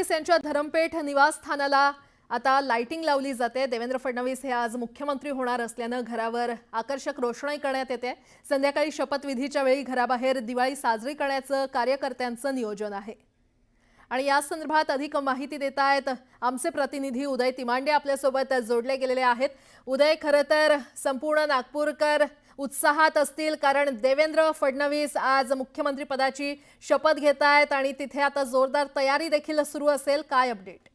फडणवीस यांच्या धरमपेठ निवासस्थानाला आता लाइटिंग लावली जाते. देवेंद्र फडणवीस हे आज मुख्यमंत्री होणार असल्यानं घरावर आकर्षक रोषणाई करण्यात येते. संध्याकाळी शपथविधीच्या वेळी घराबाहेर दिवाळी साजरी करण्याचं कार्यकर्त्यांचं नियोजन आहे. आणि या संदर्भात अधिक माहिती देत आहेत आमचे प्रतिनिधी उदय तिमांडे आपल्यासोबत जोडले गेलेले आहेत. उदय खरं तर संपूर्ण नागपूरकर उत्साहात असतील कारण देवेंद्र फडणवीस आज मुख्यमंत्रीपदाची शपथ घेत आहेत आणि तिथे आता जोरदार तयारी देखील सुरू असेल. काय अपडेट?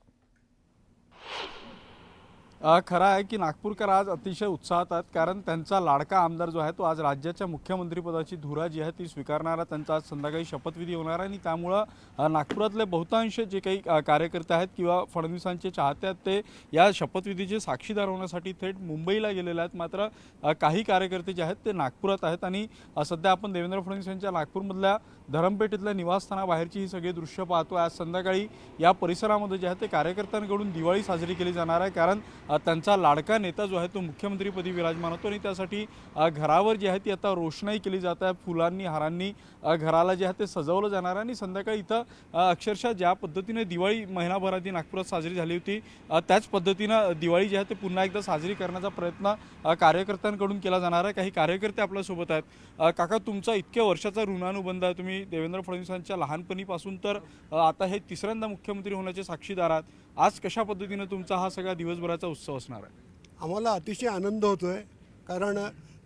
खरं आहे की नागपूरकर आज अतिशय उत्साहात आहेत कारण त्यांचा लाडका आमदार जो आहे तो आज राज्याच्या मुख्यमंत्रीपदाची धुरा जी आहे ती स्वीकारणारा त्यांचा आज संध्याकाळी शपथविधी होणार आहे आणि त्यामुळं नागपुरातले बहुतांश जे काही कार्यकर्ते आहेत किंवा फडणवीसांचे चाहते आहेत ते या शपथविधीचे साक्षीदार होण्यासाठी थेट मुंबईला गेलेले आहेत. मात्र काही कार्यकर्ते जे आहेत ते नागपुरात आहेत आणि सध्या आपण देवेंद्र फडणवीस यांच्या नागपूरमधल्या धरमपेठेतल्या निवासस्थानाबाहेरची ही सगळी दृश्य पाहतो आज संध्याकाळी या परिसरामध्ये जे आहे ते कार्यकर्त्यांकडून दिवाळी साजरी केली जाणार आहे. कारण त्यांचा लाडका नेता जो आहे तो मुख्यमंत्रीपदी विराजमान होतो आणि त्यासाठी घरावर जी आहे ती आता रोषणाई केली जात आहे. फुलांनी हारांनी घराला जे आहे ते सजवलं जाणार आहे आणि संध्याकाळी इथं अक्षरशः ज्या पद्धतीने दिवाळी महिनाभरात नागपुरात साजरी झाली होती त्याच पद्धतीनं दिवाळी जी आहे ते पुन्हा एकदा साजरी करण्याचा प्रयत्न कार्यकर्त्यांकडून केला जाणार आहे. काही कार्यकर्ते आपल्यासोबत आहेत. काका तुमचा इतक्या वर्षाचा ऋणानुबंध आहे. तुम्ही देवेंद्र फडणवीसांच्या लहानपणीपासून तर आता हे तिसऱ्यांदा मुख्यमंत्री होण्याचे साक्षीदार आहात. आज कशा पद्धतीनं तुमचा हा सगळा दिवसभराचा उत्सव असणार आहे? आम्हाला अतिशय आनंद होतो आहे कारण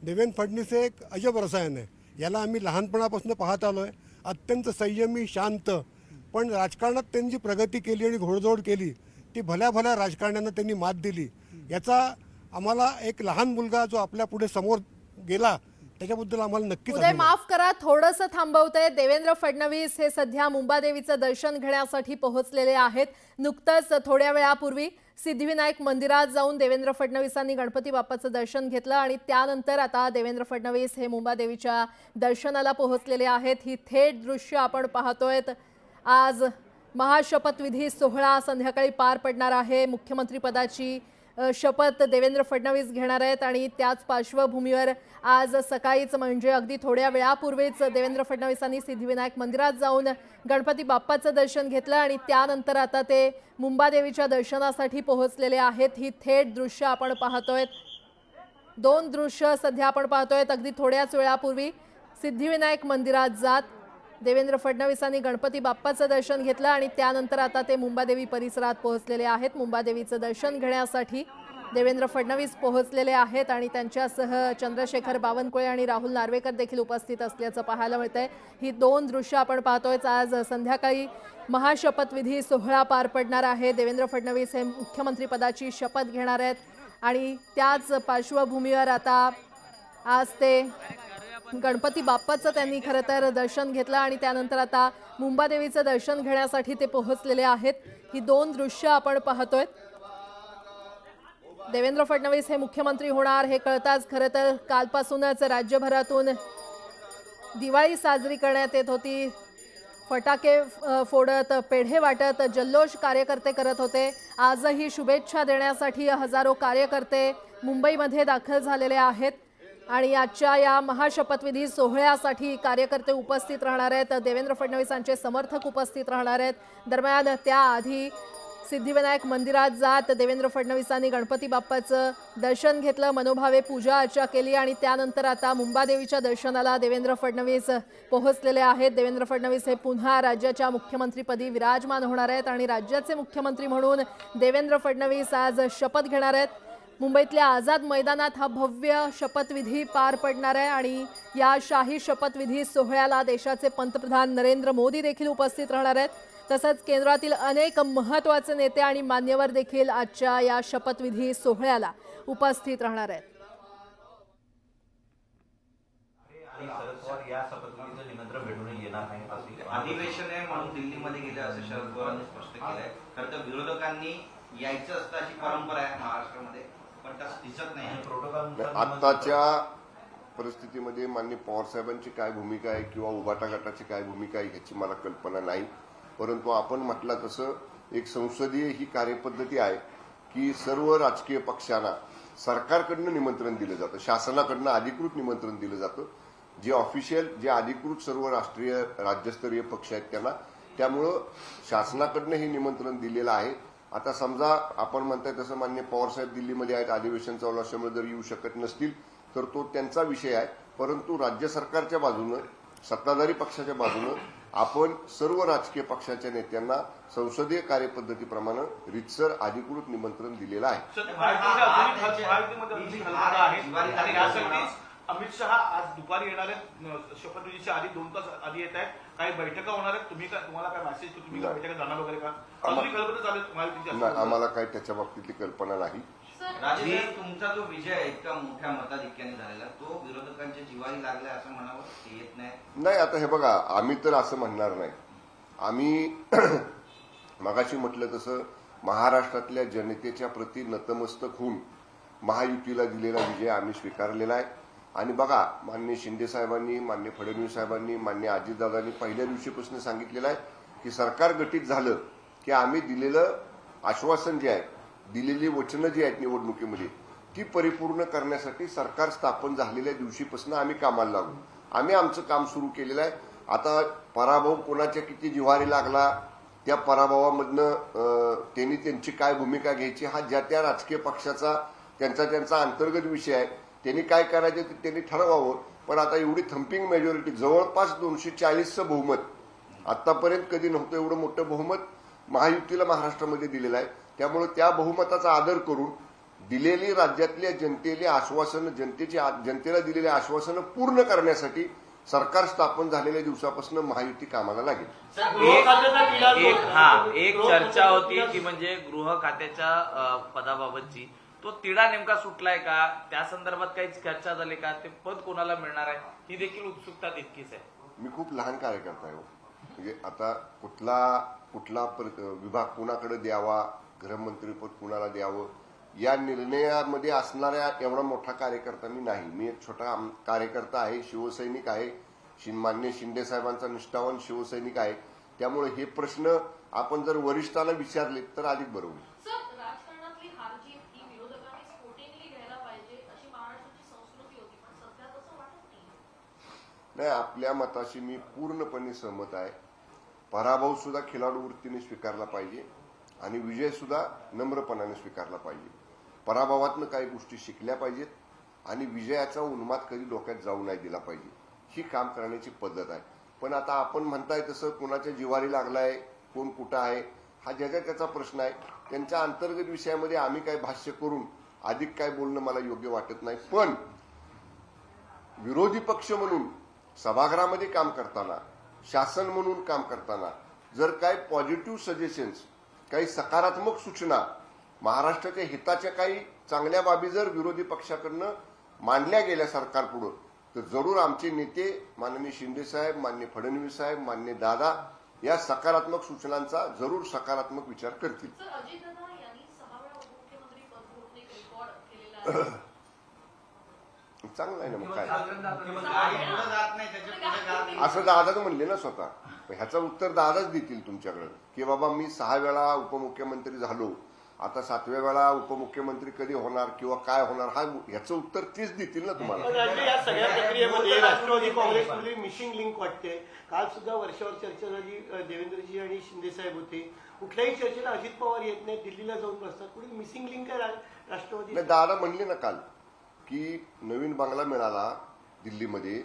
देवेंद्र फडणवीस हे एक अजब रसायन आहे. याला आम्ही लहानपणापासून पाहत आलो आहे अत्यंत संयमी शांत. पण राजकारणात त्यांनी जी प्रगती केली आणि घोडदौड केली ती भल्या भल्या राजकारण्यांना त्यांनी मात दिली. याचा आम्हाला एक लहान मुलगा जो आपल्या पुढे समोर गेला त्याच्याबद्दल आम्हाला नक्कीच उदय. माफ करा थोडंसं थांबवतंय. देवेंद्र फडणवीस हे सध्या मुंबादेवीचं दर्शन घेण्यासाठी पोहोचलेले आहेत. नुकतंच थोड्या वेळापूर्वी सिद्धिविनायक मंदिरात जाऊन देवेंद्र फडणवीसांनी गणपती बाप्पाचं दर्शन घेतलं आणि त्यानंतर आता देवेंद्र फडणवीस हे मुंबादेवीच्या दर्शनाला पोहोचलेले आहेत. ही थेट दृश्य आपण पाहतोय. आज महाशपथविधी सोहळा संध्याकाळी पार पडणार आहे. मुख्यमंत्रीपदाची शपथ देवेंद्र फडणवीस घेणार आहेत आणि त्याच पार्श्वभूमीवर आज सकाळीच म्हणजे अगदी थोड्या वेळापूर्वीच देवेंद्र फडणवीसांनी सिद्धिविनायक मंदिरात जाऊन गणपती बाप्पाचं दर्शन घेतलं आणि त्यानंतर आता ते मुंबादेवीच्या दर्शनासाठी पोहोचलेले आहेत. ही थेट दृश्य आपण पाहतोय. दोन दृश्य सध्या आपण पाहतोय. अगदी थोड्याच वेळापूर्वी सिद्धिविनायक मंदिरात जात देवेंद्र फडणवीसांनी गणपती बाप्पाचं दर्शन घेतलं आणि त्यानंतर आता ते मुंबादेवी परिसरात पोहोचलेले आहेत. मुंबादेवीचं दर्शन घेण्यासाठी देवेंद्र फडणवीस पोहोचलेले आहेत आणि त्यांच्यासह चंद्रशेखर बावनकुळे आणि राहुल नार्वेकर देखील उपस्थित असल्याचं पाहायला मिळतंय. ही दोन दृश्य आपण पाहतोय आज संध्याकाळी महाशपथविधी सोहळा पार पडणार आहे. देवेंद्र फडणवीस हे मुख्यमंत्रीपदाची शपथ घेणार आहेत. आणि त्याच पार्श्वभूमीवर आता आज ते गणपती बाप्पाचं त्यांनी खरं तर दर्शन घेतलं आणि त्यानंतर आता मुंबादेवीचं दर्शन घेण्यासाठी ते पोहोचलेले आहेत. ही दोन दृश्य आपण पाहतोय. देवेंद्र फडणवीस हे मुख्यमंत्री होणार हे कळताच खरं तर कालपासूनच राज्यभरातून दिवाळी साजरी करण्यात येत होती. फटाके फोडत पेढे वाटत जल्लोष कार्यकर्ते करत होते. आजही शुभेच्छा देण्यासाठी हजारो कार्यकर्ते मुंबईमध्ये दाखल झालेले आहेत. आणि आजच्या या महाशपथविधी सोहळ्यासाठी कार्यकर्ते उपस्थित राहणार आहेत. देवेंद्र फडणवीसांचे समर्थक उपस्थित राहणार आहेत. दरम्यान त्याआधी सिद्धिविनायक मंदिरात जात देवेंद्र फडणवीसांनी गणपती बाप्पाचं दर्शन घेतलं मनोभावे पूजा अर्चा केली आणि त्यानंतर आता मुंबादेवीच्या दर्शनाला देवेंद्र फडणवीस पोहोचलेले आहेत. देवेंद्र फडणवीस हे पुन्हा राज्याच्या मुख्यमंत्रीपदी विराजमान होणार आहेत आणि राज्याचे मुख्यमंत्री म्हणून देवेंद्र फडणवीस आज शपथ घेणार आहेत. मुंबईतल्या आझाद मैदानात हा भव्य शपथविधी पार पडणार आहे आणि या शाही शपथविधी सोहळ्याला देशाचे पंतप्रधान नरेंद्र मोदी देखील उपस्थित राहणार आहेत. तसंच केंद्रातील अनेक महत्त्वाचे नेते आणि मान्यवर देखील आजच्या या शपथविधी सोहळ्याला उपस्थित राहणार आहेत. आणि शरद पवार या शपथविधीचं निमंत्रण भेटून येणार नाही. असे अधिवेशन आहे म्हणून दिल्लीमध्ये गेले असं शरद पवारांनी स्पष्ट केलंय. खरं तर विरोधकांनी यायचं असतं अशी परंपरा आहे महाराष्ट्रामध्ये. आत्ताच्या परिस्थितीमध्ये मान्य पवारसाहेबांची काय भूमिका आहे किंवा उबाटा गटाची काय भूमिका आहे ह्याची मला कल्पना नाही. परंतु आपण म्हटलं तसं एक संसदीय ही कार्यपद्धती आहे की सर्व राजकीय पक्षांना सरकारकडनं निमंत्रण दिलं जातं. शासनाकडनं अधिकृत निमंत्रण दिलं जातं. जे ऑफिशियल जे अधिकृत सर्व राष्ट्रीय राज्यस्तरीय पक्ष आहेत त्यांना. त्यामुळं शासनाकडनं हे निमंत्रण दिलेलं आहे. आता समजा आपण म्हणताय तसं मान्य पवारसाहेब दिल्लीमध्ये आहेत अधिवेशन चालू असल्यामुळे जर येऊ शकत नसतील तर तो त्यांचा विषय आहे. परंतु राज्य सरकारच्या बाजूनं सत्ताधारी पक्षाच्या बाजूनं आपण सर्व राजकीय पक्षाच्या नेत्यांना संसदीय कार्यपद्धतीप्रमाणे रितसर अधिकृत निमंत्रण दिलेलं आहे. अमित शहा आज दुपारी येणार आहेत. शपथविधीच्या आधी दोन तास आधी येत आहेत. काही बैठका होणार आहेत. तुम्ही काय तुम्हाला काय मेसेज की तुम्ही काय बैठका जाणार वगैरे का? अजूनही खलबंत चालू आहेत? महायुतीच्या नाही, आम्हाला काही त्याच्या बाबतीतली कल्पना नाही. राजे तुमचा जो विजय आहे इतका मोठ्या मताधिक्याने झालेला तो विरोधकांच्या जिवारी लागलाय असं म्हणावं? येत नाही? नाही आता हे बघा आम्ही तर असं म्हणणार नाही. आम्ही मगाशी म्हटलं तसं महाराष्ट्रातल्या जनतेच्या प्रती नतमस्तक होऊन महायुतीला दिलेला विजय आम्ही स्वीकारलेला आहे. आणि बघा मान्य शिंदे साहेबांनी मान्य फडणवीस साहेबांनी मान्य अजितदादांनी पहिल्या दिवशीपासून सांगितलेलं आहे की सरकार गठीत झालं की आम्ही दिलेलं आश्वासन जे आहे दिलेली वचनं जी आहेत निवडणुकीमध्ये ती परिपूर्ण करण्यासाठी सरकार स्थापन झालेल्या दिवशीपासून आम्ही कामाला लागू आम्ही आमचं काम सुरू केलेलं आहे. आता पराभव कोणाच्या किती जिव्हारी लागला त्या पराभवामधनं त्यांनी त्यांची काय भूमिका घ्यायची हा ज्या त्या राजकीय पक्षाचा त्यांचा त्यांचा अंतर्गत विषय आहे. त्यांनी काय करायचे ते त्यांनी ठरवावं. पण आता एवढी थम्पिंग मेजॉरिटी जवळपास दोनशे चाळीसचं बहुमत. आतापर्यंत कधी नव्हतं एवढं मोठं बहुमत महायुतीला महाराष्ट्रामध्ये दिलेलं आहे. त्यामुळे त्या बहुमताचा आदर करून दिलेली राज्यातल्या जनतेली आश्वासनं जनतेची जनतेला दिलेली आश्वासनं पूर्ण करण्यासाठी सरकार स्थापन झालेल्या दिवसापासून महायुती कामाला लागेल. एक एक हा एक चर्चा होती ती म्हणजे गृह खात्याच्या पदाबाबतची. तो तिढा नेमका सुटलाय का? त्या संदर्भात काही चर्चा झाली का? ते पद कोणाला मिळणार आहे? ही देखील उत्सुकता तितकीच आहे. मी खूप लहान कार्यकर्ता आहे हो. म्हणजे आता कुठला कुठला विभाग कुणाकडे द्यावा गृहमंत्रीपद कुणाला द्यावं या निर्णयामध्ये असणाऱ्या एवढा मोठा कार्यकर्ता मी नाही. मी एक छोटा कार्यकर्ता आहे शिवसैनिक आहे. शिन मान्य शिंदे साहेबांचा निष्ठावान शिवसैनिक आहे. त्यामुळे हे प्रश्न आपण जर वरिष्ठाला विचारले तर अधिक बरोबर होईल सर राजकारणातली हार जीत ही विरोधकांनी स्फोटिंगली घ्यायला पाहिजे अशी महाराष्ट्राची संस्कृती होती पण सध्या तसं वाटत नाही आपल्या मताशी मी पूर्णपणे सहमत आहे. पराभव सुद्धा खिलाडू वृत्तीने स्वीकारला पाहिजे आणि विजय सुद्धा नम्रपणाने स्वीकारला पाहिजे. पराभवातनं काही गोष्टी शिकल्या पाहिजेत आणि विजयाचा उन्माद कधी डोक्यात जाऊ नाही दिला पाहिजे. ही काम करण्याची पद्धत आहे. पण आता आपण म्हणताय तसं कोणाच्या जिवारी लागलाय कोण कुठं आहे हा ज्याच्या त्याचा प्रश्न आहे. त्यांच्या अंतर्गत विषयामध्ये आम्ही काय भाष्य करून अधिक काय बोलणं मला योग्य वाटत नाही. पण विरोधी पक्ष म्हणून सभागृहामध्ये काम करताना शासन म्हणून काम करताना जर काही पॉझिटिव्ह सजेशन्स काही सकारात्मक सूचना महाराष्ट्राच्या हिताच्या काही चांगल्या बाबी जर विरोधी पक्षाकडनं मांडल्या गेल्या सरकारपुढं तर जरूर आमचे नेते माननीय शिंदे साहेब मान्य फडणवीस साहेब मान्य दादा या सकारात्मक सूचनांचा जरूर सकारात्मक विचार करतील. चांगलं आहे ना मग काय? असं दादाच म्हणले ना स्वतः. पण ह्याचं उत्तर दादाच देतील तुमच्याकडे. की बाबा मी सहा वेळा उपमुख्यमंत्री झालो. आता सातव्या वेळा उपमुख्यमंत्री कधी होणार किंवा काय होणार हा ह्याचं उत्तर तेच देतील ना तुम्हाला. राज्य या सगळ्या प्रक्रियेमध्ये राष्ट्रवादी काँग्रेसमध्ये मिसिंग लिंक वाटते. काल सुद्धा वर्षावर चर्चा झाली देवेंद्रजी आणि शिंदे साहेब होते. कुठल्याही चर्चेला अजित पवार येत नाही दिल्लीला जाऊन बसतात. कुठे मिसिंग लिंक आहे राष्ट्रवादी? दादा म्हणले ना काल की नवीन बंगला मिळाला दिल्लीमध्ये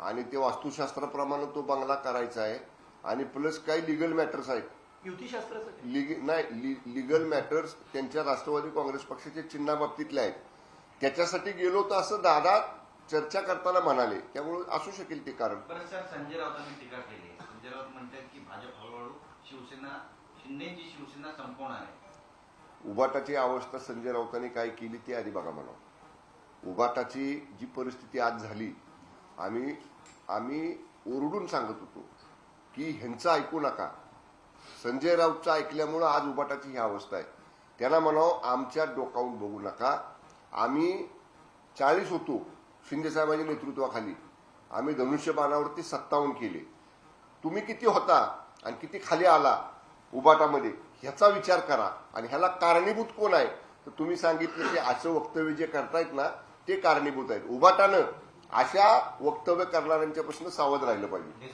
आणि ते वास्तुशास्त्राप्रमाणे तो बंगला करायचा आहे. आणि प्लस काही लिगल मॅटर्स आहेत. युतीशास्त्रासाठी? लिग नाही लिगल मॅटर्स त्यांच्या राष्ट्रवादी काँग्रेस पक्षाच्या चिन्हाबाबतीतले आहेत. त्याच्यासाठी गेलो तर असं दादा चर्चा करताना म्हणाले. त्यामुळे असू शकेल ते कारण. संजय राऊतांनी टीका केली. संजय राऊत म्हणतात की भाजप हळूहळू शिवसेना शिंदेची शिवसेना संपवणार आहे. उबाटाची अवस्था संजय राऊतांनी काय केली ते आधी बघा म्हणा. उबाटाची जी परिस्थिती आज झाली आम्ही आम्ही ओरडून सांगत होतो की ह्यांचं ऐकू नका. संजय राऊतचं ऐकल्यामुळं आज उबाटाची ही अवस्था आहे. त्यांना म्हणावं आमच्या डोकावून बघू नका. आम्ही चाळीस होतो शिंदेसाहेबांच्या नेतृत्वाखाली. आम्ही धनुष्यबाणावरती सत्तावन्न केले. तुम्ही किती होता आणि किती खाली आला उबाटामध्ये ह्याचा विचार करा. आणि ह्याला कारणीभूत कोण आहे? तर तुम्ही सांगितलं की असं वक्तव्य जे करतायत ना ते कारणीभूत आहेत. उबाटानं अशा वक्तव्य करणाऱ्यांच्यापासून सावध राहिलं पाहिजे.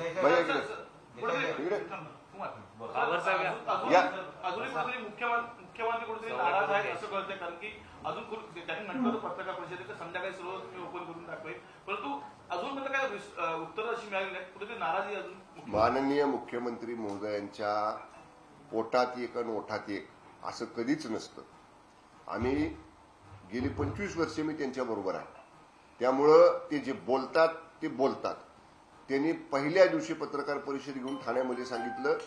कुठेतरी मुख्यमंत्री कुठेतरी नाराज आहे असं कळतंय कारण की अजून कुठे- त्यांनी म्हटलं होतं पत्रकार परिषदेत संध्याकाळी सर्व मी ओपन करून दाखवेल. परंतु अजून मला काय उत्तर अशी मिळाली नाही. कुठेतरी नाराजी अजून मुख्य- माननीय मुख्यमंत्री महोदयांच्या पोटात एक आणि ओठात एक असं कधीच नसतं. आम्ही गेली पंचवीस वर्षे मी त्यांच्याबरोबर आहे. त्यामुळं ते जे बोलतात ते बोलतात. त्यांनी पहिल्या दिवशी पत्रकार परिषद घेऊन ठाण्यामध्ये सांगितलं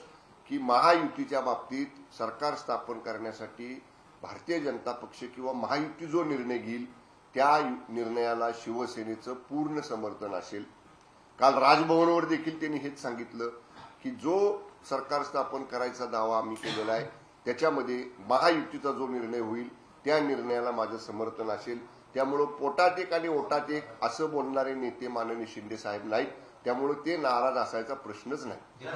की महायुतीच्या बाबतीत सरकार स्थापन करण्यासाठी भारतीय जनता पक्ष किंवा महायुती जो निर्णय घेईल त्या यु- निर्णयाला शिवसेनेचं पूर्ण समर्थन असेल. काल राजभवनवर देखील त्यांनी हेच सांगितलं की जो सरकार स्थापन करायचा दावा आम्ही केलेला आहे त्याच्यामध्ये महायुतीचा जो निर्णय होईल त्या निर्णयाला माझं समर्थन असेल. त्यामुळं पोटात एक आणि ओटात एक असं बोलणारे नेते माननीय शिंदे साहेब नाहीत. त्यामुळं ते नाराज असायचा प्रश्नच नाही.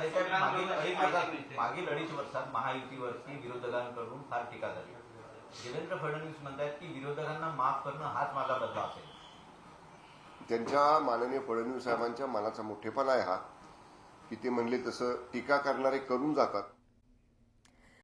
मागील अडीच वर्षात महायुतीवरती विरोधकांकडून फार टीका झाली. देवेंद्र फडणवीस म्हणतात की विरोधकांना माफ करणं हाच माझा बदला असेल. त्यांच्या माननीय फडणवीस साहेबांच्या मनाचा मोठेपणा आहे हा. की ते म्हणले तसं टीका करणारे करून जातात.